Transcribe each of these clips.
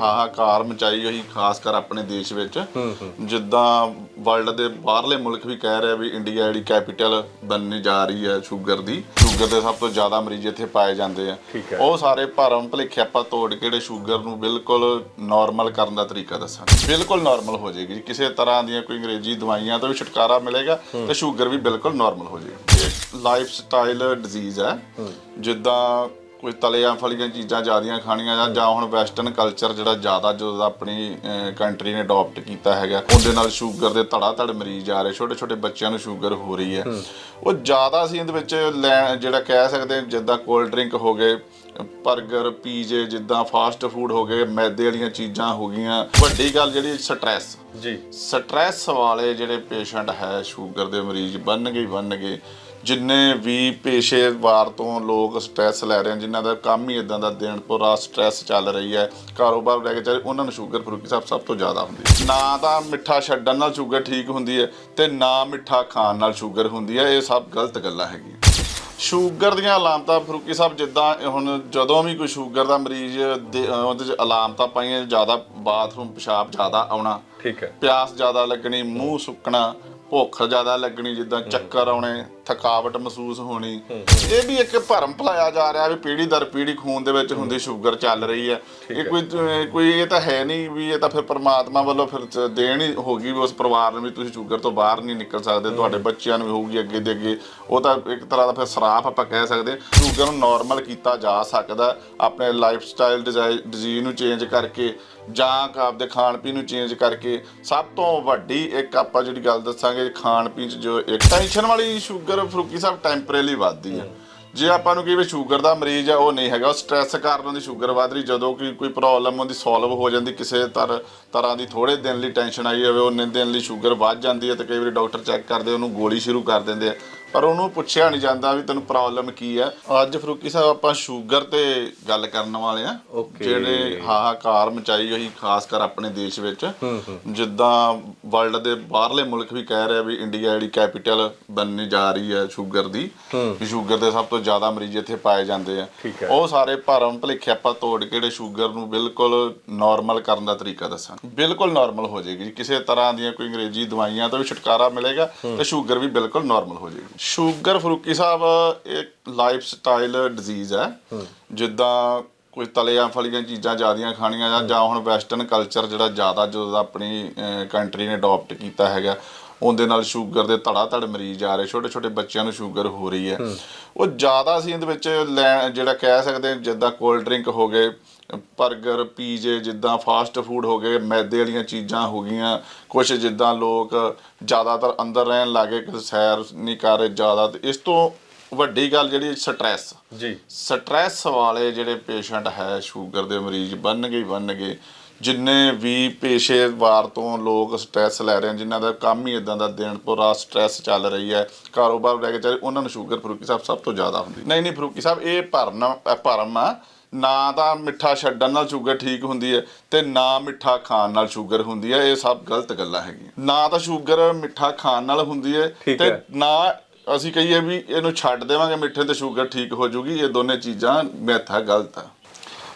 ਹਾਹਾਕਾਰ ਮਚਾਈ ਹੋਈ ਖਾਸ ਕਰ ਆਪਣੇ ਦੇਸ਼ ਵਿੱਚ। ਜਿੱਦਾਂ ਵਰਲਡ ਦੇ ਬਾਹਰਲੇ ਮੁਲਕ ਵੀ ਕਹਿ ਰਹੇ ਵੀ ਇੰਡੀਆ ਜਿਹੜੀ ਕੈਪੀਟਲ ਬਣਨ ਜਾ ਰਹੀ ਹੈ ਸ਼ੂਗਰ ਦੀ ਸ਼ੂਗਰ ਦੇ ਸਭ ਤੋਂ ਜ਼ਿਆਦਾ ਮਰੀਜ਼ ਇੱਥੇ ਪਾਏ ਜਾਂਦੇ ਆ। ਉਹ ਸਾਰੇ ਭਰਮ ਭੁਲੇਖੇ ਆਪਾਂ ਤੋੜ ਕੇ ਜਿਹੜੇ ਸ਼ੂਗਰ ਨੂੰ ਬਿਲਕੁਲ ਨਾਰਮਲ ਕਰਨ ਦਾ ਤਰੀਕਾ ਦੱਸਾਂਗੇ। ਬਿਲਕੁਲ ਨਾਰਮਲ ਹੋ ਜਾਏਗੀ। ਕਿਸੇ ਤਰ੍ਹਾਂ ਦੀਆਂ ਕੋਈ ਅੰਗਰੇਜ਼ੀ ਦਵਾਈਆਂ ਤੋਂ ਵੀ ਛੁਟਕਾਰਾ ਮਿਲੇਗਾ ਤੇ ਸ਼ੂਗਰ ਵੀ ਬਿਲਕੁਲ ਨਾਰਮਲ ਹੋ ਜਾਏਗੀ। ਲਾਈਫ ਸਟਾਈਲ ਡਿਜ਼ੀਜ਼ ਹੈ। ਜਿੱਦਾਂ ਕੋਈ ਤਲੀਆਂ ਫਲੀਆਂ ਚੀਜ਼ਾਂ ਜ਼ਿਆਦੀਆਂ ਖਾਣੀਆਂ ਜਾਂ ਜਾਂ ਹੁਣ ਵੈਸਟਰਨ ਕਲਚਰ ਜਿਹੜਾ ਜ਼ਿਆਦਾ ਜੋ ਆਪਣੀ ਕੰਟਰੀ ਨੇ ਅਡਾਪਟ ਕੀਤਾ ਹੈਗਾ ਉਹਦੇ ਨਾਲ ਸ਼ੂਗਰ ਦੇ ਧੜਾ ਧੜ ਮਰੀਜ਼ ਆ ਰਹੇ ਛੋਟੇ ਛੋਟੇ ਬੱਚਿਆਂ ਨੂੰ ਸ਼ੂਗਰ ਹੋ ਰਹੀ ਹੈ। ਉਹ ਜ਼ਿਆਦਾ ਅਸੀਂ ਇਹਦੇ ਵਿੱਚ ਜਿਹੜਾ ਕਹਿ ਸਕਦੇ ਜਿੱਦਾਂ ਕੋਲਡ ਡਰਿੰਕ ਹੋ ਗਏ 버ਗਰ ਪੀਜੇ ਜਿੱਦਾਂ ਫਾਸਟ ਫੂਡ ਹੋ ਗਏ ਮੈਦੇ ਵਾਲੀਆਂ ਚੀਜ਼ਾਂ ਹੋ ਗਈਆਂ। ਵੱਡੀ ਗੱਲ ਜਿਹੜੀ ਸਟ੍ਰੈਸ ਜੀ। ਸਟ੍ਰੈਸ ਵਾਲੇ ਜਿਹੜੇ ਪੇਸ਼ੈਂਟ ਹੈ ਸ਼ੂਗਰ ਦੇ ਮਰੀਜ਼ ਬਣਨਗੇ ਹੀ ਬਣਨਗੇ। ਜਿੰਨੇ ਵੀ ਪੇਸ਼ੇਵਾਰ ਤੋਂ ਲੋਕ ਸਟ੍ਰੈਸ ਲੈ ਰਹੇ ਹਨ ਜਿਨ੍ਹਾਂ ਦਾ ਕੰਮ ਹੀ ਇਦਾਂ ਦਾ ਦਿਨ ਤੋਂ ਰਾਤ ਸਟ੍ਰੈਸ ਚੱਲ ਰਹੀ ਹੈ ਕਾਰੋਬਾਰ ਲੈ ਕੇ ਚੱਲ ਉਹਨਾਂ ਨੂੰ ਸ਼ੂਗਰ ਫਰੂਕੀ ਸਾਹਿਬ ਸਭ ਤੋਂ ਜ਼ਿਆਦਾ ਹੁੰਦੀ ਹੈ। ਨਾ ਤਾਂ ਮਿੱਠਾ ਛੱਡਣ ਨਾਲ ਸ਼ੂਗਰ ਠੀਕ ਹੁੰਦੀ ਹੈ ਤੇ ਨਾ ਮਿੱਠਾ ਖਾਣ ਨਾਲ ਸ਼ੂਗਰ ਹੁੰਦੀ ਹੈ ਇਹ ਸਭ ਗਲਤ ਗੱਲਾਂ ਹੈਗੀਆਂ। ਸ਼ੂਗਰ ਦੀਆਂ ਅਲਾਮਤਾਂ ਫਰੂਕੀ ਸਾਹਿਬ ਜਿੱਦਾਂ ਹੁਣ ਜਦੋਂ ਵੀ ਕੋਈ ਸ਼ੂਗਰ ਦਾ ਮਰੀਜ਼ ਦੇ- ਅਹ ਉਹਦੇ ਚ ਅਲਾਮਤਾਂ ਪਾਈਆਂ ਜ਼ਿਆਦਾ ਬਾਥਰੂਮ ਪਿਸ਼ਾਬ ਜ਼ਿਆਦਾ ਆਉਣਾ ਠੀਕ ਹੈ। ਪਿਆਸ ਜ਼ਿਆਦਾ ਲੱਗਣੀ ਮੂੰਹ ਸੁੱਕਣਾ ਭੁੱਖ ਜ਼ਿਆਦਾ ਲੱਗਣੀ ਜਿੱਦਾਂ ਚੱਕਰ ਆਉਣੇ ਥਕਾਵਟ ਮਹਿਸੂਸ ਹੋਣੀ। ਇਹ ਵੀ ਇੱਕ ਭਰਮ ਭੁਲਾਇਆ ਜਾ ਰਿਹਾ ਵੀ ਪੀੜੀ ਦਰ ਪੀੜੀ ਖੂਨ ਦੇ ਵਿੱਚ ਹੁੰਦੀ ਸ਼ੂਗਰ ਚੱਲ ਰਹੀ ਹੈ। ਇਹ ਕੋਈ ਕੋਈ ਇਹ ਤਾਂ ਹੈ ਨਹੀਂ ਵੀ ਇਹ ਤਾਂ ਫਿਰ ਪ੍ਰਮਾਤਮਾ ਵੱਲੋਂ ਫਿਰ ਦੇਣ ਹੀ ਹੋ ਗਈ ਵੀ ਉਸ ਪਰਿਵਾਰ ਨੂੰ ਵੀ ਤੁਸੀਂ ਸ਼ੂਗਰ ਤੋਂ ਬਾਹਰ ਨਹੀਂ ਨਿਕਲ ਸਕਦੇ ਤੁਹਾਡੇ ਬੱਚਿਆਂ ਨੂੰ ਵੀ ਹੋਊਗੀ ਅੱਗੇ ਦੇ ਅੱਗੇ। ਉਹ ਤਾਂ ਇੱਕ ਤਰ੍ਹਾਂ ਦਾ ਫਿਰ ਸਰਾਪ ਆਪਾਂ ਕਹਿ ਸਕਦੇ। ਸ਼ੂਗਰ ਨੂੰ ਨਾਰਮਲ ਕੀਤਾ ਜਾ ਸਕਦਾ ਆਪਣੇ ਲਾਈਫ ਸਟਾਈਲ ਡਿਜ਼ੀਜ਼ ਨੂੰ ਚੇਂਜ ਕਰਕੇ। ਜਾਂ ਆਪਦੇ ਖਾਣ ਪੀਣ ਨੂੰ ਚੇਂਜ ਕਰਕੇ ਸਭ ਤੋਂ ਵੱਡੀ ਇੱਕ ਆਪਾਂ ਜਿਹੜੀ ਗੱਲ ਦੱਸਾਂਗੇ ਖਾਣ ਪੀਣ ਚ ਜੋ ਇੱਕ ਟੈਨਸ਼ਨ ਵਾਲੀ ਸ਼ੂਗਰ ਫਰੂਕੀ ਸਾਹਿਬ ਟੈਂਪਰੇਰੀ ਵੱਧਦੀ ਹੈ ਜੇ ਆਪਾਂ ਨੂੰ ਕਹੀਏ ਸ਼ੂਗਰ ਦਾ ਮਰੀਜ਼ ਆ, ਉਹ ਨਹੀਂ ਹੈਗਾ, ਉਹ ਸਟ੍ਰੈਸ ਕਾਰਨ ਉਹਦੀ ਸ਼ੂਗਰ ਵੱਧ ਰਹੀ, ਜਦੋਂ ਕਿ ਕੋਈ ਪ੍ਰੋਬਲਮ ਉਹਦੀ ਸੋਲਵ ਹੋ ਜਾਂਦੀ, ਕਿਸੇ ਤਰ, ਤਰ੍ਹਾਂ ਦੀ ਥੋੜੇ ਦਿਨ ਲਈ ਟੈਨਸ਼ਨ ਆਈ ਹੋਵੇ, ਉਹਨੇ ਦਿਨ ਲਈ ਸ਼ੂਗਰ ਵੱਧ ਜਾਂਦੀ ਹੈ ਤੇ ਕਈ ਵਾਰੀ ਡਾਕਟਰ ਚੈੱਕ ਕਰਦੇ, ਉਹਨੂੰ ਗੋਲੀ ਸ਼ੁਰੂ ਕਰ ਦਿੰਦੇ ਆ। ਪਰ ਉਹਨੂੰ ਪੁੱਛਿਆ ਨਹੀਂ ਜਾਂਦਾ ਵੀ ਤੈਨੂੰ ਪ੍ਰੋਬਲਮ ਕੀ ਹੈ। ਅੱਜ ਫਰੂਕੀ ਸਾਹਿਬ ਆਪਾਂ ਸ਼ੂਗਰ ਤੇ ਗੱਲ ਕਰਨ ਵਾਲੇ ਆ. ਜਿਹੜੇ ਹਾਹਾਕਾਰ ਮਚਾਈ ਹੋਈ ਖਾਸ ਕਰ ਆਪਣੇ ਦੇਸ਼ ਵਿੱਚ। ਜਿੱਦਾਂ ਵਰਲਡ ਦੇ ਬਾਹਰਲੇ ਮੁਲਕ ਵੀ ਕਹਿ ਰਹੇ ਵੀ ਇੰਡੀਆ ਜਿਹੜੀ ਕੈਪੀਟਲ ਬਣਨ ਜਾ ਰਹੀ ਹੈ ਸ਼ੂਗਰ ਦੀ। ਵੀ ਸ਼ੂਗਰ ਦੇ ਸਭ ਤੋਂ ਜ਼ਿਆਦਾ ਮਰੀਜ਼ ਇੱਥੇ ਪਾਏ ਜਾਂਦੇ ਆ। ਉਹ ਸਾਰੇ ਭਰਮ ਭੁਲੇਖੇ ਆਪਾਂ ਤੋੜ ਕੇ ਜਿਹੜੇ ਸ਼ੂਗਰ ਨੂੰ ਬਿਲਕੁਲ ਨਾਰਮਲ ਕਰਨ ਦਾ ਤਰੀਕਾ ਦੱਸਾਂਗੇ। ਬਿਲਕੁਲ ਨਾਰਮਲ ਹੋ ਜਾਏਗੀ। ਕਿਸੇ ਤਰ੍ਹਾਂ ਦੀਆਂ ਕੋਈ ਅੰਗਰੇਜ਼ੀ ਦਵਾਈਆਂ ਤੋਂ ਵੀ ਛੁਟਕਾਰਾ ਮਿਲੇਗਾ ਤੇ ਸ਼ੂਗਰ ਵੀ ਬਿਲਕੁਲ ਨਾਰਮਲ ਹੋ ਜਾਏਗੀ। ਸ਼ੂਗਰ ਫਰੂਕੀ ਸਾਹਿਬ ਇੱਕ ਲਾਈਫ ਸਟਾਈਲ ਡਿਜ਼ੀਜ਼ ਹੈ। ਜਿੱਦਾਂ ਕੋਈ ਤਲੀਆਂ ਫਲੀਆਂ ਚੀਜ਼ਾਂ ਜ਼ਿਆਦੀਆਂ ਖਾਣੀਆਂ ਜਾਂ ਜਾਂ ਹੁਣ ਵੈਸਟਰਨ ਕਲਚਰ ਜਿਹੜਾ ਜ਼ਿਆਦਾ ਜੋ ਆਪਣੀ ਕੰਟਰੀ ਨੇ ਅਡਾਪਟ ਕੀਤਾ ਹੈਗਾ ਉਹਦੇ ਨਾਲ ਸ਼ੂਗਰ ਦੇ ਧੜਾ ਧੜ ਮਰੀਜ਼ ਆ ਰਹੇ ਛੋਟੇ ਛੋਟੇ ਬੱਚਿਆਂ ਨੂੰ ਸ਼ੂਗਰ ਹੋ ਰਹੀ ਹੈ। ਉਹ ਜ਼ਿਆਦਾ ਅਸੀਂ ਇਹਦੇ ਵਿੱਚ ਜਿਹੜਾ ਕਹਿ ਸਕਦੇ ਜਿੱਦਾਂ ਕੋਲਡ ਡਰਿੰਕ ਹੋ ਗਏ 버ਗਰ ਪੀਜੇ ਜਿੱਦਾਂ ਫਾਸਟ ਫੂਡ ਹੋ ਗਏ ਮੈਦੇ ਵਾਲੀਆਂ ਚੀਜ਼ਾਂ ਹੋ ਗਈਆਂ। ਕੁਝ ਜਿੱਦਾਂ ਲੋਕ ਜ਼ਿਆਦਾਤਰ ਅੰਦਰ ਰਹਿਣ ਲੱਗੇ ਕਿ ਸੈਰ ਨਹੀਂ ਕਰ ਰਹੇ ਜ਼ਿਆਦਾ। ਤੇ ਇਸ ਤੋਂ ਵੱਡੀ ਗੱਲ ਜਿਹੜੀ ਸਟ੍ਰੈਸ ਜੀ। ਸਟ੍ਰੈਸ ਵਾਲੇ ਜਿਹੜੇ ਪੇਸ਼ੈਂਟ ਹੈ ਸ਼ੂਗਰ ਦੇ ਮਰੀਜ਼ ਬਣਨਗੇ ਹੀ ਬਣਨਗੇ ਜਿੰਨੇ ਵੀ ਪੇਸ਼ੇਵਾਰ ਤੋਂ ਲੋਕ ਸਟ੍ਰੈਸ ਲੈ ਰਹੇ ਹਨ ਜਿਨ੍ਹਾਂ ਦਾ ਕੰਮ ਹੀ ਇਦਾਂ ਦਾ ਦਿਨ ਤੋਂ ਰਾਤ ਸਟ੍ਰੈਸ ਚੱਲ ਰਹੀ ਹੈ ਕਾਰੋਬਾਰ ਲੈ ਕੇ ਚੱਲ ਉਹਨਾਂ ਨੂੰ ਸ਼ੂਗਰ ਫਰੂਕੀ ਸਾਹਿਬ ਸਭ ਤੋਂ ਜ਼ਿਆਦਾ ਹੁੰਦੀ। ਨਹੀਂ ਨਹੀਂ ਫਰੂਕੀ ਸਾਹਿਬ ਇਹ ਭਰਮ ਭਰਮ ਆ। ਨਾ ਤਾਂ ਮਿੱਠਾ ਛੱਡਣ ਨਾਲ ਸ਼ੂਗਰ ਠੀਕ ਹੁੰਦੀ ਹੈ ਤੇ ਨਾ ਮਿੱਠਾ ਖਾਣ ਨਾਲ ਸ਼ੂਗਰ ਹੁੰਦੀ ਹੈ ਇਹ ਸਭ ਗਲਤ ਗੱਲਾਂ ਹੈਗੀਆਂ। ਨਾ ਤਾਂ ਸ਼ੂਗਰ ਮਿੱਠਾ ਖਾਣ ਨਾਲ ਹੁੰਦੀ ਹੈ ਤੇ। ਨਾ ਅਸੀਂ ਕਹੀਏ ਵੀ ਇਹਨੂੰ ਛੱਡ ਦੇਵਾਂਗੇ ਮਿੱਠੇ ਤੇ ਸ਼ੂਗਰ ਠੀਕ ਹੋ ਜੂਗੀ ਇਹ ਦੋਨੇ ਚੀਜ਼ਾਂ ਮਿੱਥ ਗਲਤ ਹੈ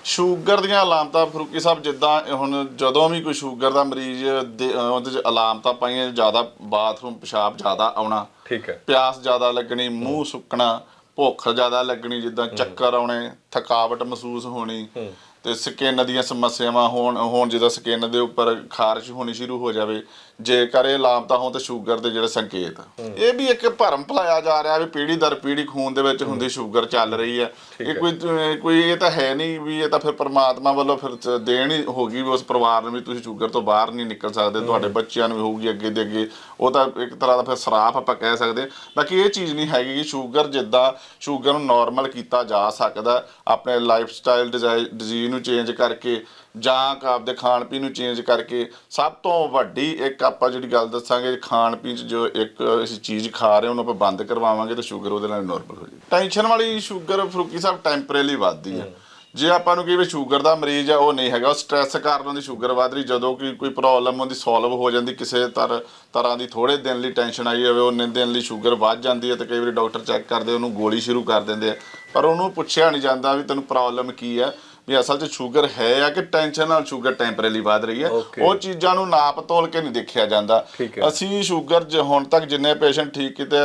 ਸ਼ੂਗਰ ਦੀਆਂ ਅਲਾਮਤਾਂ ਫਰੂਕੀ ਸਾਹਿਬ ਜਿੱਦਾਂ ਹੁਣ ਜਦੋਂ ਵੀ ਕੋਈ ਸ਼ੂਗਰ ਦਾ ਮਰੀਜ਼ ਉਹਦੇ ਚ ਅਲਾਮਤਾਂ ਪਾਈਆਂ ਜ਼ਿਆਦਾ ਬਾਥਰੂਮ ਪਿਸ਼ਾਬ ਜ਼ਿਆਦਾ ਆਉਣਾ ਠੀਕ ਹੈ। ਪਿਆਸ ਜ਼ਿਆਦਾ ਲੱਗਣੀ ਮੂੰਹ ਸੁੱਕਣਾ ਭੁੱਖ ਜ਼ਿਆਦਾ ਲੱਗਣੀ ਜਿੱਦਾਂ ਚੱਕਰ ਆਉਣੇ ਥਕਾਵਟ ਮਹਿਸੂਸ ਹੋਣੀ ਤੇ ਸਕਿਨ ਦੀਆਂ ਸਮੱਸਿਆਵਾਂ ਹੋਣ ਹੋਣ ਜਿੱਦਾਂ ਸਕਿਨ ਦੇ ਉੱਪਰ ਖਾਰਸ਼ ਹੋਣੀ ਸ਼ੁਰੂ ਹੋ ਜਾਵੇ ਜੇਕਰ ਇਹ ਲਾਮਤਾ ਹੋਣ ਤਾਂ ਸ਼ੂਗਰ ਦੇ ਜਿਹੜੇ ਸੰਕੇਤ। ਇਹ ਵੀ ਇੱਕ ਭਰਮ ਭੁਲਾਇਆ ਜਾ ਰਿਹਾ ਵੀ ਪੀੜੀ ਦਰ ਪੀੜੀ ਖੂਨ ਦੇ ਵਿੱਚ ਹੁੰਦੀ ਸ਼ੂਗਰ ਚੱਲ ਰਹੀ ਹੈ ਇਹ ਕੋਈ ਕੋਈ ਇਹ ਤਾਂ ਹੈ ਨਹੀਂ ਵੀ ਇਹ ਤਾਂ ਫਿਰ ਪ੍ਰਮਾਤਮਾ ਵੱਲੋਂ ਫਿਰ ਦੇਣ ਹੀ ਹੋ ਗਈ ਵੀ ਉਸ ਪਰਿਵਾਰ ਨੂੰ ਵੀ ਤੁਸੀਂ ਸ਼ੂਗਰ ਤੋਂ ਬਾਹਰ ਨਹੀਂ ਨਿਕਲ ਸਕਦੇ ਤੁਹਾਡੇ ਬੱਚਿਆਂ ਨੂੰ ਵੀ ਹੋਊਗੀ ਅੱਗੇ ਦੇ ਅੱਗੇ। ਉਹ ਤਾਂ ਇੱਕ ਤਰ੍ਹਾਂ ਦਾ ਫਿਰ ਸਰਾਪ ਆਪਾਂ ਕਹਿ ਸਕਦੇ। ਬਾਕੀ ਇਹ ਚੀਜ਼ ਨਹੀਂ ਹੈਗੀ ਕਿ ਸ਼ੂਗਰ ਜਿੱਦਾਂ ਸ਼ੂਗਰ ਨੂੰ ਨਾਰਮਲ ਕੀਤਾ ਜਾ ਸਕਦਾ ਆਪਣੇ ਲਾਈਫ ਸਟਾਈਲ ਡਿਜ਼ੀਜ਼ ਨੂੰ ਚੇਂਜ ਕਰਕੇ ਜਾਂ ਆਪਦੇ ਖਾਣ ਪੀਣ ਨੂੰ ਚੇਂਜ ਕਰਕੇ ਸਭ ਤੋਂ ਵੱਡੀ ਇੱਕ ਆਪਾਂ ਜਿਹੜੀ ਗੱਲ ਦੱਸਾਂਗੇ ਖਾਣ ਪੀਣ 'ਚ ਜੋ ਇੱਕ ਅਸੀਂ ਚੀਜ਼ ਖਾ ਰਹੇ ਉਹਨੂੰ ਆਪਾਂ ਬੰਦ ਕਰਵਾਵਾਂਗੇ ਤਾਂ ਸ਼ੂਗਰ ਉਹਦੇ ਨਾਲ ਨਾਰਮਲ ਹੋ ਜਾਏਗੀ। ਟੈਨਸ਼ਨ ਵਾਲੀ ਸ਼ੂਗਰ ਫਰੂਕੀ ਸਾਹਿਬ ਟੈਂਪਰੇਰੀ ਵੱਧਦੀ ਹੈ। ਜੇ ਆਪਾਂ ਨੂੰ ਕਹੀਏ ਸ਼ੂਗਰ ਦਾ ਮਰੀਜ਼ ਆ ਉਹ ਨਹੀਂ ਹੈਗਾ ਉਹ ਸਟ੍ਰੈਸ ਕਾਰਨ ਉਹਦੀ ਸ਼ੂਗਰ ਵੱਧ ਰਹੀ ਜਦੋਂ ਕਿ ਕੋਈ ਪ੍ਰੋਬਲਮ ਉਹਦੀ ਸੋਲਵ ਹੋ ਜਾਂਦੀ ਕਿਸੇ ਤਰ ਤਰ੍ਹਾਂ ਦੀ ਥੋੜੇ ਦਿਨ ਲਈ ਟੈਨਸ਼ਨ ਆਈ ਹੋਵੇ ਉਹਨੇ ਦਿਨ ਲਈ ਸ਼ੂਗਰ ਵੱਧ ਜਾਂਦੀ ਹੈ ਤੇ ਕਈ ਵਾਰੀ ਡਾਕਟਰ ਚੈੱਕ ਕਰਦੇ ਉਹਨੂੰ ਗੋਲੀ ਸ਼ੁਰੂ ਕਰ ਦਿੰਦੇ ਆ। ਪਰ ਉਹਨੂੰ ਪੁੱਛਿਆ ਨਹੀਂ ਜਾਂਦਾ ਵੀ ਤੈਨੂੰ ਪ੍ਰੋਬਲਮ ਕੀ ਹੈ ਵੀ ਅਸਲ 'ਚ ਸ਼ੂਗਰ ਹੈ ਆ ਕਿ ਟੈਨਸ਼ਨ ਨਾਲ ਸ਼ੂਗਰ ਟੈਂਪਰੇਰੀ ਵੱਧ ਰਹੀ ਹੈ. ਉਹ ਚੀਜ਼ਾਂ ਨੂੰ ਨਾਪ ਤੋਲ ਕੇ ਨਹੀਂ ਦੇਖਿਆ ਜਾਂਦਾ। ਅਸੀਂ ਸ਼ੂਗਰ ਜ ਹੁਣ ਤੱਕ ਜਿੰਨੇ ਪੇਸ਼ੈਂਟ ਠੀਕ ਕੀਤੇ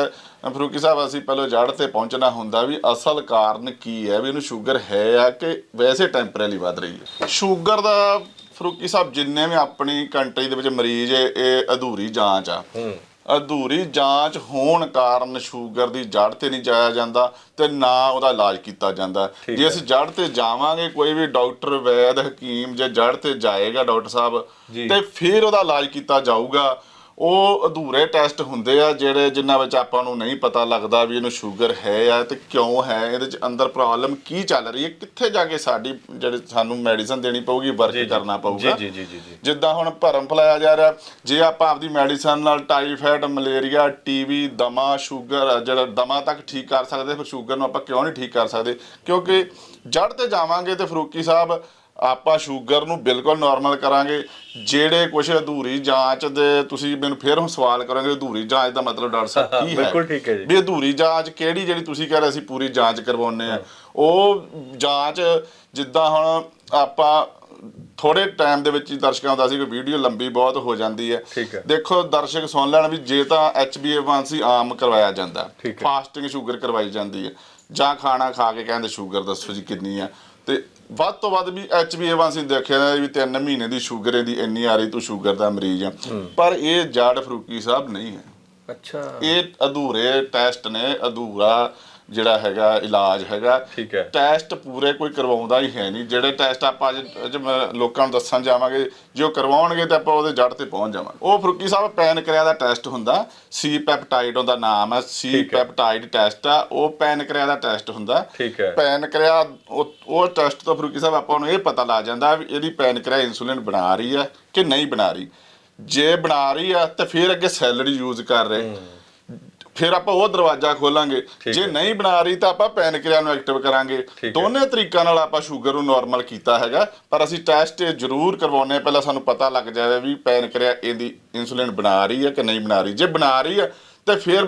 ਫਰੂਕੀ ਸਾਹਿਬ ਅਸੀਂ ਪਹਿਲਾਂ ਜੜ ਤੇ ਪਹੁੰਚਣਾ ਹੁੰਦਾ ਵੀ ਅਸਲ ਕਾਰਨ ਕੀ ਹੈ ਵੀ ਇਹਨੂੰ ਸ਼ੂਗਰ ਹੈ ਆ ਕਿ ਵੈਸੇ ਟੈਂਪਰੇਰੀ ਵੱਧ ਰਹੀ ਹੈ। ਸ਼ੂਗਰ ਦਾ ਫਰੂਕੀ ਸਾਹਿਬ ਜਿੰਨੇ ਵੀ ਆਪਣੀ ਕੰਟਰੀ ਦੇ ਵਿੱਚ ਮਰੀਜ਼ ਇਹ ਅਧੂਰੀ ਜਾਂਚ ਆ। ਹੂੰ। ਅਧੂਰੀ ਜਾਂਚ ਹੋਣ ਕਾਰਨ ਸ਼ੂਗਰ ਦੀ ਜੜ ਤੇ ਨਹੀਂ ਜਾਇਆ ਜਾਂਦਾ ਤੇ ਨਾ ਉਹਦਾ ਇਲਾਜ ਕੀਤਾ ਜਾਂਦਾ ਜੇ। ਅਸੀਂ ਜੜ ਤੇ ਜਾਵਾਂਗੇ ਕੋਈ ਵੀ ਡਾਕਟਰ ਵੈਦ ਹਕੀਮ ਜੇ ਜੜ ਤੇ ਜਾਏਗਾ ਡਾਕਟਰ ਸਾਹਿਬ। ਤੇ ਫਿਰ ਉਹਦਾ ਇਲਾਜ ਕੀਤਾ ਜਾਊਗਾ ਉਹ ਅਧੂਰੇ ਟੈਸਟ ਹੁੰਦੇ ਆ ਜਿਹੜੇ ਜਿਨ੍ਹਾਂ ਵਿੱਚ ਆਪਾਂ ਨੂੰ ਨਹੀਂ ਪਤਾ ਲੱਗਦਾ ਵੀ ਇਹਨੂੰ ਸ਼ੂਗਰ ਹੈ ਆ ਤੇ ਕਿਉਂ ਹੈ ਇਹਦੇ ਚ ਅੰਦਰ ਪ੍ਰੋਬਲਮ ਕੀ ਚੱਲ ਰਹੀ ਹੈ ਕਿੱਥੇ ਜਾ ਕੇ ਸਾਡੀ ਜਿਹੜੇ ਸਾਨੂੰ ਮੈਡੀਸਨ ਦੇਣੀ ਪਊਗੀ ਵਰਕ ਕਰਨਾ ਪਊਗਾ। ਜੀ ਜੀ ਜੀ ਜੀ। ਜਿੱਦਾਂ ਹੁਣ ਭਰਮ ਫਲਾਇਆ ਜਾ ਰਿਹਾ ਜੇ ਆਪਾਂ ਆਪਦੀ ਮੈਡੀਸਨ ਨਾਲ ਟਾਈਫਾਇਡ ਮਲੇਰੀਆ ਟੀਵੀ ਦਮਾ ਸ਼ੂਗਰ ਜਿਹੜਾ ਦਮਾ ਤੱਕ ਠੀਕ ਕਰ ਸਕਦੇ ਫਿਰ ਸ਼ੂਗਰ ਨੂੰ ਆਪਾਂ ਕਿਉਂ ਨਹੀਂ ਠੀਕ ਕਰ ਸਕਦੇ? ਕਿਉਂਕਿ ਜੜ ਤੇ ਜਾਵਾਂਗੇ ਤੇ ਫਰੂਕੀ ਸਾਹਿਬ ਆਪਾਂ ਸ਼ੂਗਰ ਨੂੰ ਬਿਲਕੁਲ ਨਾਰਮਲ ਕਰਾਂਗੇ ਜਿਹੜੇ ਕੁਝ ਅਧੂਰੀ ਜਾਂਚ ਦੇ ਤੁਸੀਂ ਮੈਨੂੰ ਫਿਰ ਹੁਣ ਸਵਾਲ ਕਰੋਗੇ ਅਧੂਰੀ ਜਾਂਚ ਦਾ ਮਤਲਬ ਡਾਕਟਰ ਸਾਹਿਬ ਕੀ ਹੈ? ਬਿਲਕੁਲ ਠੀਕ ਹੈ ਜੀ। ਵੀ ਅਧੂਰੀ ਜਾਂਚ ਕਿਹੜੀ ਜਿਹੜੀ ਤੁਸੀਂ ਕਹਿ ਰਹੇ ਸੀ ਪੂਰੀ ਜਾਂਚ ਕਰਵਾਉਣੇ ਆ। ਉਹ ਜਾਂਚ ਜਿੱਦਾਂ ਹੁਣ ਆਪਾਂ ਥੋੜੇ ਟਾਈਮ ਦੇ ਵਿੱਚ ਹੀ ਦਰਸ਼ਕਾਂ ਦਾ ਸੀ ਕਿ ਵੀਡੀਓ ਲੰਬੀ ਬਹੁਤ ਹੋ ਜਾਂਦੀ ਹੈ। ਦੇਖੋ ਦਰਸ਼ਕ ਸੁਣ ਲੈਣ ਵੀ ਜੇ ਤਾਂ HbA1c ਆਮ ਕਰਵਾਇਆ ਜਾਂਦਾ। ਫਾਸਟਿੰਗ ਸ਼ੂਗਰ ਕਰਵਾਈ ਜਾਂਦੀ ਹੈ। ਜਾਂ ਖਾਣਾ ਖਾ ਕੇ ਕਹਿੰਦੇ ਸ਼ੂਗਰ ਦੱਸੋ ਜੀ ਕਿੰਨੀ ਆ ਤੇ ਵੱਧ ਤੋਂ ਵੱਧ ਵੀ HbA1c ਦੇਖਿਆ ਜਾਂਦਾ ਵੀ 3 ਮਹੀਨੇ ਦੀ ਸ਼ੂਗਰ ਇਹਦੀ ਇੰਨੀ ਆ ਰਹੀ ਤੂੰ ਸ਼ੂਗਰ ਦਾ ਮਰੀਜ਼ ਆ। ਪਰ ਇਹ ਜੜ ਫਰੂਕੀ ਸਾਹਿਬ ਨਹੀਂ ਹੈ। ਅੱਛਾ। ਇਹ ਅਧੂਰੇ ਟੈਸਟ ਨੇ ਅਧੂਰਾ ਜਿਹੜਾ ਹੈਗਾ ਇਲਾਜ ਹੈਗਾ ਠੀਕ ਹੈ। ਟੈਸਟ ਪੂਰੇ ਕੋਈ ਕਰਵਾਉਂਦਾ ਹੀ ਹੈ ਨਹੀਂ ਜਿਹੜੇ ਟੈਸਟ ਆਪਾਂ ਅੱਜ ਅੱਜ ਮੈਂ ਲੋਕਾਂ ਨੂੰ ਦੱਸਣ ਜਾਵਾਂਗੇ ਜੇ ਉਹ ਕਰਵਾਉਣਗੇ ਤੇ ਆਪਾਂ ਉਹਦੇ ਜੜ ਤੇ ਪਹੁੰਚ ਜਾਵਾਂਗੇ ਉਹ ਫਰੂਕੀ ਸਾਹਿਬ ਪੈਨਕ੍ਰੀਆ ਦਾ ਟੈਸਟ ਹੁੰਦਾ ਸੀ ਪੈਪਟਾਈਡ ਉਹਦਾ ਨਾਮ ਹੈ ਸੀ। ਪੈਪਟਾਈਡ ਟੈਸਟ ਆ ਉਹ ਪੈਨਕ੍ਰੀਆ ਦਾ ਟੈਸਟ ਹੁੰਦਾ ਠੀਕ ਹੈ। ਪੈਨਕ੍ਰੀਆ ਉਹ ਉਹ ਟੈਸਟ ਤੋਂ ਫਰੂਕੀ ਸਾਹਿਬ ਆਪਾਂ ਨੂੰ ਇਹ ਪਤਾ ਲੱਗ ਜਾਂਦਾ ਵੀ ਇਹਦੀ ਪੈਨਕ੍ਰੀਆ ਇਨਸੂਲਿਨ ਬਣਾ ਰਹੀ ਹੈ ਕਿ ਨਹੀਂ ਬਣਾ ਰਹੀ ਜੇ ਬਣਾ ਰਹੀ ਆ ਤੇ ਫਿਰ ਅੱਗੇ ਸੈਲਰੀ ਯੂਜ਼ ਕਰ ਰਹੇ ਫਿਰ ਆਪਾਂ ਉਹ ਦਰਵਾਜ਼ਾ ਖੋਲਾਂਗੇ। ਜੇ। ਨਹੀਂ ਬਣਾ ਰਹੀ ਤਾਂ ਆਪਾਂ ਪੈਨਕ੍ਰੀਆ ਨੂੰ ਐਕਟਿਵ ਕਰਾਂਗੇ। ਦੋਨੇ ਤਰੀਕਾਂ ਨਾਲ ਆਪਾਂ ਸ਼ੂਗਰ ਨੂੰ ਨਾਰਮਲ ਕੀਤਾ ਹੈਗਾ ਪਰ ਅਸੀਂ ਟੈਸਟ ਜ਼ਰੂਰ ਕਰਵਾਉਨੇ ਪਹਿਲਾਂ ਸਾਨੂੰ ਪਤਾ ਲੱਗ ਜਾਵੇ ਵੀ ਪੈਨਕ੍ਰੀਆ ਇਹਦੀ ਇਨਸੂਲਿਨ ਬਣਾ ਰਹੀ ਹੈ ਕਿ ਨਹੀਂ ਬਣਾ ਰਹੀ। ਜੇ ਬਣਾ ਰਹੀ ਹੈ ਤੇ ਫਿਰ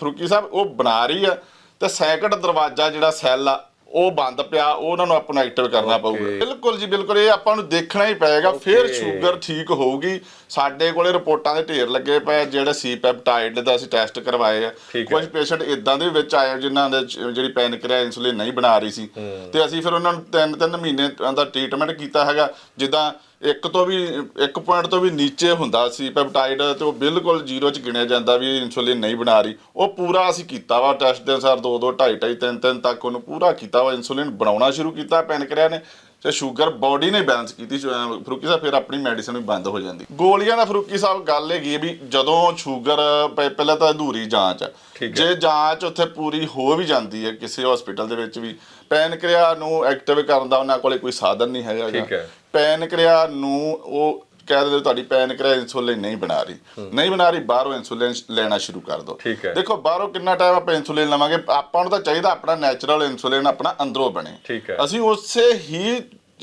ਫਰੂਕੀ ਸਾਹਿਬ ਉਹ ਬਣਾ ਰਹੀ ਹੈ। ਤੇ ਸੈਕੰਡ ਦਰਵਾਜ਼ਾ ਜਿਹੜਾ ਸੈੱਲ ਆ ਉਹ ਬੰਦ ਪਿਆ ਉਹਨਾਂ ਨੂੰ ਆਪਾਂ ਨੂੰ ਐਕਟਿਵ ਕਰਨਾ ਪਊਗਾ. ਬਿਲਕੁਲ ਜੀ ਬਿਲਕੁਲ ਇਹ ਆਪਾਂ ਨੂੰ ਦੇਖਣਾ ਹੀ ਪਏਗਾ ਫਿਰ. ਸ਼ੂਗਰ ਠੀਕ ਹੋਊਗੀ ਸਾਡੇ ਕੋਲੇ ਰਿਪੋਰਟਾਂ ਦੇ ਢੇਰ ਲੱਗੇ ਪਏ ਜਿਹੜੇ ਸੀ ਪੈਪਟਾਈਡ ਦਾ ਅਸੀਂ ਟੈਸਟ ਕਰਵਾਏ ਆ। ਕੁਝ ਪੇਸ਼ੈਂਟ ਇਦਾਂ ਦੇ ਵਿੱਚ ਆਏ ਜਿਨ੍ਹਾਂ ਦੇ ਜਿਹੜੀ ਪੈਨਕ੍ਰੀਆ ਇਨਸੂਲਿਨ ਨਹੀਂ ਬਣਾ ਰਹੀ ਸੀ ਤੇ ਅਸੀਂ ਫਿਰ ਉਹਨਾਂ ਨੂੰ ਤਿੰਨ ਤਿੰਨ ਮਹੀਨੇ ਦਾ ਟ੍ਰੀਟਮੈਂਟ ਕੀਤਾ ਹੈਗਾ ਜਿੱਦਾਂ ਇੱਕ ਤੋਂ ਵੀ, ਇੱਕ ਪੁਆਇੰਟ ਤੋਂ ਵੀ ਨੀਚੇ ਹੁੰਦਾ ਸੀ ਪੈਪਟਾਈਡ ਤੇ ਉਹ ਬਿਲਕੁਲ ਜ਼ੀਰੋ ਚ ਗਿਣਿਆ ਜਾਂਦਾ ਵੀ ਇਨਸੂਲਿਨ ਨਹੀਂ ਬਣਾ ਰਹੀ। ਉਹ ਪੂਰਾ ਅਸੀਂ ਕੀਤਾ ਵਾ ਟੈਸਟ ਦੇ ਅਨੁਸਾਰ 2 2 2.5 2.5 3 3 ਤੱਕ ਉਹਨੂੰ ਪੂਰਾ ਕੀਤਾ ਵਾ। ਇਨਸੂਲਿਨ ਬਣਾਉਣਾ ਸ਼ੁਰੂ ਕੀਤਾ ਪੈਨਕ੍ਰੀਆ ਨੇ। ਤੇ ਸ਼ੂਗਰ ਬਾਡੀ ਨੇ ਬੈਲੈਂਸ ਕੀਤੀ ਫਰੂਕੀ ਸਾਹਿਬ ਫਿਰ ਆਪਣੀ ਮੈਡੀਸਿਨ ਵੀ ਬੰਦ ਹੋ ਜਾਂਦੀ ਗੋਲੀਆਂ ਦਾ ਫਰੂਕੀ ਸਾਹਿਬ ਗੱਲ ਹੈਗੀ ਵੀ ਜਦੋਂ ਸ਼ੂਗਰ ਪਹਿਲਾਂ ਤਾਂ ਅਧੂਰੀ ਜਾਂਚ ਹੈ। ਜੇ ਜਾਂਚ ਉੱਥੇ ਪੂਰੀ ਹੋ ਵੀ ਜਾਂਦੀ ਹੈ ਕਿਸੇ ਹਸਪੀਟਲ ਦੇ ਵਿੱਚ ਵੀ ਪੈਨਕ੍ਰੀਆ ਨੂੰ ਐਕਟਿਵ ਕਰਨ ਦਾ ਉਹਨਾਂ ਕੋਲੇ ਕੋਈ ਸਾਧਨ ਨਹੀਂ ਹੈਗਾ। ਠੀਕ ਹੈ। ਪੈਨਕ੍ਰੀਆ ਨੂੰ ਉਹ ਕਹਿ ਦਿੰਦੇ ਤੁਹਾਡੀ ਪੈਨਕ੍ਰੀਆ ਇਨਸੂਲਿਨ ਨਹੀਂ ਬਣਾ ਰਹੀ। ਨਹੀਂ ਬਣਾ ਰਹੀ ਬਾਹਰੋਂ ਇਨਸੂਲਿਨ ਲੈਣਾ ਸ਼ੁਰੂ ਕਰ ਦਿਓ। ਦੇਖੋ ਬਾਹਰੋਂ ਕਿੰਨਾ ਟਾਈਮ ਆਪਾਂ ਇਨਸੂਲਿਨ ਲਵਾਂਗੇ ਆਪਾਂ ਨੂੰ ਤਾਂ ਚਾਹੀਦਾ ਆਪਣਾ ਨੈਚੁਰਲ ਇਨਸੂਲਿਨ ਆਪਣਾ ਅੰਦਰੋਂ ਬਣੇ। ਅਸੀਂ ਉਸੇ ਹੀ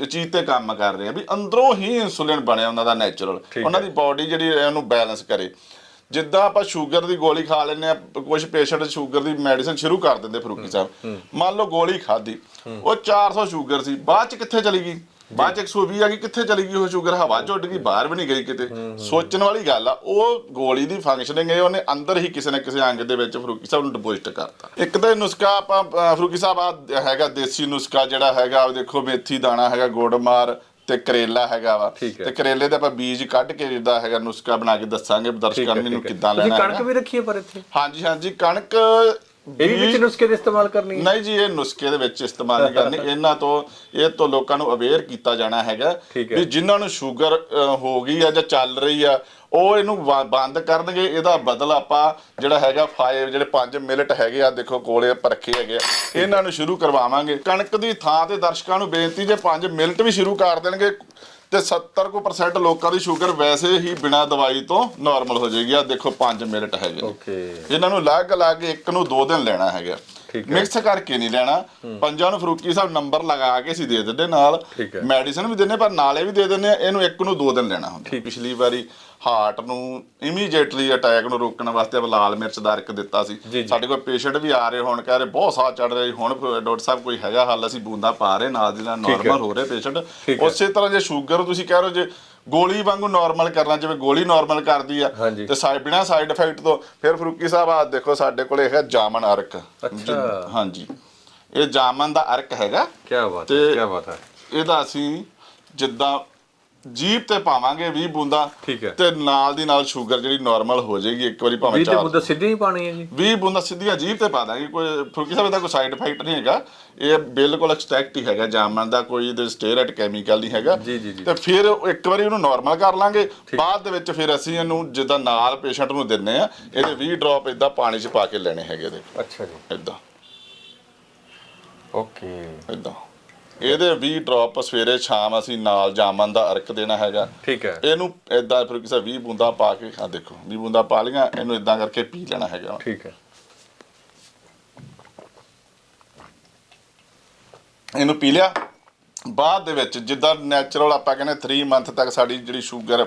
ਚੀਜ਼ ਤੇ ਕੰਮ ਕਰ ਰਹੇ ਹਾਂ ਵੀ ਅੰਦਰੋਂ ਹੀ ਇਨਸੂਲਿਨ ਬਣਿਆ ਉਹਨਾਂ ਦਾ ਨੈਚੁਰਲ ਉਹਨਾਂ। ਦੀ ਬਾਡੀ ਜਿਹੜੀ ਉਹਨੂੰ ਬੈਲੈਂਸ ਕਰੇ। ਜਿੱਦਾਂ ਆਪਾਂ ਸ਼ੂਗਰ ਦੀ ਗੋਲੀ ਖਾ ਲੈਂਦੇ ਆ ਕੁਝ ਪੇਸ਼ੈਂਟ ਸ਼ੂਗਰ ਦੀ ਮੈਡੀਸਿਨ ਸ਼ੁਰੂ ਕਰ ਦਿੰਦੇ ਫਰੂਕੀ ਸਾਹਿਬ। ਮੰਨ ਲਓ ਗੋਲੀ ਖਾਧੀ। ਉਹ 400 ਸ਼ੂਗਰ ਸੀ ਬਾਅਦ ਚ ਕਿੱਥੇ ਚਲੀ ਗਈ? ਬਾਅਦ ਚ 120 ਆ ਗਈ ਕਿੱਥੇ ਚਲੀ ਗਈ ਉਹ ਸ਼ੂਗਰ? ਹਵਾ ਚ ਉੱਡ ਗਈ ਬਾਹਰ ਵੀ ਨਹੀਂ ਗਈ ਕਿਤੇ। ਸੋਚਣ ਵਾਲੀ ਗੱਲ ਆ ਉਹ ਗੋਲੀ ਦੀ ਫੰਕਸ਼ਨਿੰਗ ਹੈ ਉਹਨੇ ਅੰਦਰ ਹੀ ਕਿਸੇ ਨਾ ਕਿਸੇ ਅੰਗ ਦੇ ਵਿੱਚ ਫਰੂਕੀ ਸਾਹਿਬ ਨੂੰ ਡਿਪੋਜ਼ਿਟ ਕਰਤਾ। ਇੱਕ ਤਾਂ ਇਹ ਨੁਸਖਾ ਆਪਾਂ ਫਰੂਕੀ ਸਾਹਿਬ ਆ ਹੈਗਾ ਦੇਸੀ ਨੁਸਖਾ ਜਿਹੜਾ ਹੈਗਾ ਦੇਖੋ ਮੇਥੀ ਦਾਣਾ ਹੈਗਾ ਗੋੜਮਾਰ ਤੇ ਕਰੇਲਾ ਹੈਗਾ ਵਾ। ਹੈ। ਤੇ ਕਰੇਲੇ ਦੇ ਆਪਾਂ ਬੀਜ ਕੱਢ ਕੇ ਜਿੱਦਾਂ ਹੈਗਾ ਨੁਸਖਾ ਬਣਾ ਕੇ ਦੱਸਾਂਗੇ ਦਰਸ਼ਕਾਂ ਹੈ ਨੂੰ ਹੈ। ਕਿੱਦਾਂ ਲੈਣਾ ਕਣਕ ਹੈਗਾ। ਵੀ ਰੱਖੀ ਹੈ ਪਰ ਇੱਥੇ? ਹਾਂਜੀ ਹਾਂਜੀ ਕਣਕ ਇਹ ਵੀ ਵਿੱਚ ਨੁਸਖੇ ਦੇ ਇਸਤੇਮਾਲ ਕਰਨੀ ਹੈ? ਨਹੀਂ ਜੀ ਇਹ ਨੁਸਖੇ ਦੇ ਵਿੱਚ ਇਸਤੇਮਾਲ ਨਹੀਂ ਕਰਨੀ। ਇਹਨਾਂ ਤੋਂ ਇਹ ਤੋਂ ਲੋਕਾਂ ਨੂੰ ਅਵੇਅਰ ਕੀਤਾ ਜਾਣਾ ਹੈਗਾ ਠੀਕ ਹੈ। ਵੀ ਜਿਨ੍ਹਾਂ ਨੂੰ ਸ਼ੂਗਰ ਅ, ਹੋ ਗਈ ਆ ਜਾਂ ਚੱਲ ਰਹੀ ਆ ਉਹ ਇਹਨੂੰ ਬ- ਬੰਦ ਕਰਨਗੇ। ਇਹਦਾ ਬਦਲ ਆਪਾਂ ਜਿਹੜਾ ਹੈਗਾ 5 ਜਿਹੜੇ 5 ਮਿੰਟ ਹੈਗੇ ਆ ਦੇਖੋ ਕੋਲੇ ਪਰਖੇ ਹੈਗੇ ਆ ਇਹਨਾਂ ਨੂੰ ਸ਼ੁਰੂ ਕਰਵਾਵਾਂਗੇ। ਕਣਕ ਦੀ ਥਾਂ ਤੇ ਦਰਸ਼ਕਾਂ ਨੂੰ ਬੇਨਤੀ ਜੇ 5 ਮਿੰਟ ਵੀ ਸ਼ੁਰੂ ਕਰ ਦੇਣਗੇ ਤੇ 70 ਕੋ percent ਲੋਕਾਂ ਦੀ ਸ਼ੂਗਰ ਵੈਸੇ ਹੀ ਬਿਨਾਂ ਦਵਾਈ ਤੋਂ ਨਾਰਮਲ ਹੋ ਜਾਏਗੀ। ਆ ਦੇਖੋ 5 ਮਿੰਟ ਹੈਗੇ। ਓਕੇ ਇਹਨਾਂ ਨੂੰ ਲੱਗ ਲੱਗ ਇੱਕ ਨੂੰ ਦੋ ਦਿਨ ਲੈਣਾ ਹੈਗਾ। ਠੀਕ ਹੈ। ਮਿਕਸ ਕਰਕੇ ਨਹੀਂ ਲੈਣਾ ਪੰਜਾਂ ਨੂੰ ਫਰੂਕੀ ਸਾਹਿਬ ਨੰਬਰ ਲਗਾ ਕੇ ਅਸੀਂ ਦੇ ਦਿੰਦੇ ਨਾਲ। ਮੈਡੀਸਨ ਵੀ ਦਿੰਦੇ ਪਰ ਨਾਲੇ ਵੀ ਦੇ ਦਿੰਦੇ ਇਹਨੂੰ ਇੱਕ ਨੂੰ ਦੋ ਦਿਨ ਲੈਣਾ ਹੁੰਦਾ ਪਿਛਲੀ ਵਾਰੀ ਹਾਰਟ ਨੂੰ ਇਮੀਡੀਏਟਲੀ ਅਟੈਕ ਨੂੰ ਰੋਕਣ ਵਾਸਤੇ ਆਪਾਂ ਲਾਲ ਮਿਰਚ ਦਾ ਅਰਕ ਦਿੱਤਾ ਸੀ। ਸਾਡੇ ਕੋਲ ਪੇਸ਼ੈਂਟ ਵੀ ਆ ਰਹੇ ਹੁਣ ਕਹਿ ਰਹੇ ਬਹੁਤ ਸਾਹ ਚੜ ਰਹੇ ਹੁਣ ਡਾਕਟਰ ਸਾਹਿਬ ਕੋਈ ਹੈਗਾ ਹੱਲ ਅਸੀਂ ਬੂੰਦਾ ਪਾ ਰਹੇ ਨਾਲ ਦੀ ਨਾਲ। ਨਾਰਮਲ ਹੋ ਰਹੇ ਪੇਸ਼ੈਂਟ। ਉਸੇ ਤਰ੍ਹਾਂ ਜੇ ਸ਼ੂਗਰ ਤੁਸੀਂ ਕਹਿ ਰਹੇ ਜੇ ਗੋਲੀ ਵਾਂਗੂ ਨਾਰਮਲ ਕਰਨਾ ਜਿਵੇਂ ਗੋਲੀ ਨਾਰਮਲ ਕਰਦੀ ਆ ਹਾਂਜੀ। ਤੇ ਸਾਈਡ ਬਿਨਾ ਸਾਈਡ ਇਫੈਕਟ ਤੋਂ ਫਿਰ ਫਰੂਕੀ ਸਾਹਿਬ ਆ ਦੇਖੋ ਸਾਡੇ ਕੋਲ ਇਹ ਹੈ ਜਾਮਨ ਅਰਕ ਅੱਛਾ। ਹਾਂਜੀ ਇਹ ਜਾਮਨ ਦਾ ਅਰਕ ਹੈਗਾ ਕੀ ਬਾਤ ਹੈ ਤੇ- ਕੀ ਬਾਤ ਹੈ ਇਹਦਾ ਅਸੀਂ ਜਿੱਦਾਂ ਜੀਭ ਤੇ ਪਾਵਾਂਗੇ 20 ਬੂੰਦਾਂ ਠੀਕ ਹੈ। ਤੇ ਨਾਲ ਦੀ ਨਾਲ ਸ਼ੂਗਰ ਜਿਹੜੀ ਨਾਰਮਲ ਹੋ ਜਾਏਗੀ ਇੱਕ ਵਾਰੀ ਭਾਵੇਂ ਚਾਰ ਬੁੱਧਾ ਸਿੱਧੀ ਹੀ ਪਾਣੀ ਹੈ ਜੀ। 20 ਬੂੰਦਾਂ ਸਿੱਧੀਆਂ ਜੀਭ ਤੇ ਪਾ ਦਾਂਗੇ ਕੋਈ ਫਰੂਕੀ ਸਾਹਿਬ ਦਾ ਕੋਈ ਸਾਈਡ ਇਫੈਕਟ ਨਹੀਂ ਹੈਗਾ। ਇਹ ਬਿਲਕੁਲ ਐਕਸਟ੍ਰੈਕਟ ਹੀ ਹੈਗਾ ਜਾਮਨ ਦਾ ਕੋਈ ਇਹਦੇ ਸਟੇਰੋਇਡ ਕੈਮੀਕਲ ਨਹੀਂ ਹੈਗਾ। ਤੇ ਫਿਰ ਇੱਕ ਵਾਰੀ ਉਹਨੂੰ ਨਾਰਮਲ ਕਰ ਲਾਂਗੇ। ਬਾਅਦ ਦੇ ਵਿੱਚ ਫਿਰ ਅਸੀਂ ਇਹਨੂੰ ਜਿੱਦਾਂ ਨਾਲ ਪੇਸ਼ੈਂਟ ਨੂੰ ਦਿੰਨੇ ਆ ਇਹਦੇ 20 ਡ੍ਰੌਪ ਇਦਾਂ ਪਾਣੀ 'ਚ ਪਾ ਕੇ ਲੈਣੇ ਹੈਗੇ ਇਹਦੇ। ਅੱਛਾ ਜੀ। ਇਦਾਂ ਓਕੇ। ਇਦਾਂ ਇਹਦੇ 20 ਡ੍ਰੌਪ ਸਵੇਰੇ ਸ਼ਾਮ ਅਸੀਂ ਨਾਲ ਜਾਮਨ ਦਾ ਅਰਕ ਦੇਣਾ ਹੈਗਾ। ਠੀਕ ਹੈ। ਇਹਨੂੰ ਇਦਾਂ ਫਿਰ ਕਿਸੇ 20 ਬੂੰਦਾਂ ਪਾ ਕੇ ਆ ਦੇਖੋ 20 ਬੂੰਦਾਂ ਪਾ ਲਈਆਂ ਇਹਨੂੰ ਇਦਾਂ ਕਰਕੇ ਪੀ ਲੈਣਾ ਹੈਗਾ। ਠੀਕ ਹੈ। ਇਹਨੂੰ ਪੀ ਲਿਆ। ਬਾਅਦ ਦੇ ਵਿੱਚ ਜਿੱਦਾਂ ਨੈਚੁਰਲ ਆਪਾਂ ਕਹਿੰਦੇ 3 ਮੰਥ ਤੱਕ ਸਾਡੀ ਜਿਹੜੀ ਸ਼ੂਗਰ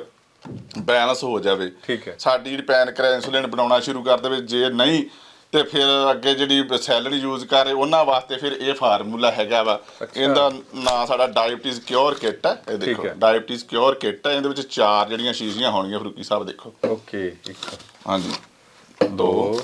ਬੈਲੈਂਸ ਹੋ ਜਾਵੇ ਠੀਕ ਹੈ। ਸਾਡੀ ਜਿਹੜੀ ਪੈਨਕ੍ਰੀਅਸ ਇਨਸੂਲਿਨ ਬਣਾਉਣਾ ਸ਼ੁਰੂ ਕਰ ਦੇਵੇ ਜੇ ਨਹੀਂ ਤੇ ਫਿਰ ਅੱਗੇ ਜਿਹੜੀ ਸੈਲਰੀ ਯੂਜ਼ ਕਰ ਰਹੇ ਉਹਨਾਂ ਵਾਸਤੇ ਫਿਰ ਇਹ ਫਾਰਮੂਲਾ ਹੈਗਾ ਵਾ। ਇਹਦਾ ਨਾਂ ਸਾਡਾ ਡਾਇਬਟੀਜ਼ ਕਿਉਰ ਕਿੱਟ ਹੈ ਇਹ ਦੇਖੋ। ਹੈ। ਡਾਇਬਟੀਜ਼ ਕਿਉਰ ਕਿੱਟ ਹੈ ਇਹਦੇ ਵਿੱਚ ਚਾਰ ਜਿਹੜੀਆਂ ਸ਼ੀਸ਼ੀਆਂ ਹੋਣਗੀਆਂ ਫਰੂਕੀ ਸਾਹਿਬ ਦੇਖੋ। ਓਕੇ ਇੱਕ। ਹਾਂਜੀ। ਦੋ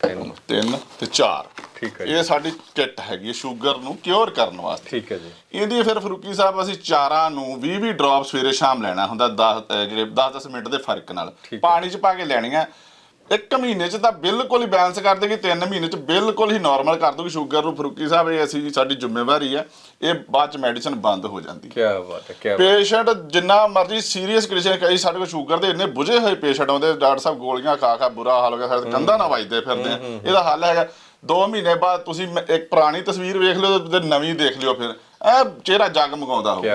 ਤਿੰਨ। ਤਿੰਨ ਤੇ ਚਾਰ। ਠੀਕ ਹੈ ਇਹ ਸਾਡੀ ਕਿੱਟ ਹੈਗੀ ਹੈ ਸ਼ੂਗਰ ਨੂੰ ਕਿਉਰ ਕਰਨ ਵਾਸਤੇ। ਠੀਕ ਹੈ ਜੀ। ਇਹਦੀ ਫਿਰ ਫਰੂਕੀ ਸਾਹਿਬ ਅਸੀਂ ਚਾਰਾਂ ਨੂੰ 20 20 ਡ੍ਰੌਪ ਸਵੇਰੇ ਸ਼ਾਮ ਲੈਣਾ ਹੁੰਦਾ 10 ਜਿਹੜੇ 10 10 ਮਿੰਟ ਦੇ ਫ਼ਰਕ ਨਾਲ। ਪਾਣੀ 'ਚ ਪਾ ਕੇ ਲੈਣੀਆਂ ਇੱਕ ਮਹੀਨੇ 'ਚ ਤਾਂ ਬਿਲਕੁਲ ਹੀ ਬੈਲੈਂਸ ਕਰ ਦੇਗੀ ਤਿੰਨ ਮਹੀਨੇ 'ਚ ਬਿਲਕੁਲ ਹੀ ਨਾਰਮਲ ਕਰ ਦੂਗੀ ਸ਼ੂਗਰ ਨੂੰ ਫਰੂਕੀ ਸਾਹਿਬ ਇਹ ਅਸੀਂ ਸਾਡੀ ਜ਼ਿੰਮੇਵਾਰੀ ਹੈ। ਇਹ ਬਾਅਦ 'ਚ ਮੈਡੀਸਨ ਬੰਦ ਹੋ ਜਾਂਦੀ। ਕੀ ਬਾਤ ਹੈ ਕੀ ਪੇਸ਼ੈਂਟ ਜਿੰਨਾ ਮਰਜ਼ੀ ਸੀਰੀਅਸ ਕੰਡੀਸ਼ਨ ਕਈ ਸਾਡੇ ਕੋਲ ਸ਼ੂਗਰ ਦੇ ਇੰਨੇ ਬੁਝੇ ਹੋਏ ਪੇਸ਼ੈਂਟ ਆਉਂਦੇ ਡਾਕਟਰ ਸਾਹਿਬ ਗੋਲੀਆਂ ਖਾ ਖਾ ਬੁਰਾ ਹਾਲ ਹੋ ਗਿਆ ਸਾਡੇ ਕੰਧਾਂ ਨਾ ਵੱਜਦੇ ਫਿਰਦੇ ਆ। ਇਹਦਾ ਹੱਲ ਹੈਗਾ। 2 ਮਹੀਨੇ ਬਾਅਦ ਤੁਸੀਂ ਇੱਕ ਪੁਰਾਣੀ ਤਸਵੀਰ ਵੇਖ ਲਿਓ ਤੇ ਨਵੀਂ ਦੇਖ ਲਿਓ ਫਿਰ। ਇਹ ਚਿਹਰਾ ਜਗਮਗਾਉਂਦਾ ਹੋ ਕਿਆ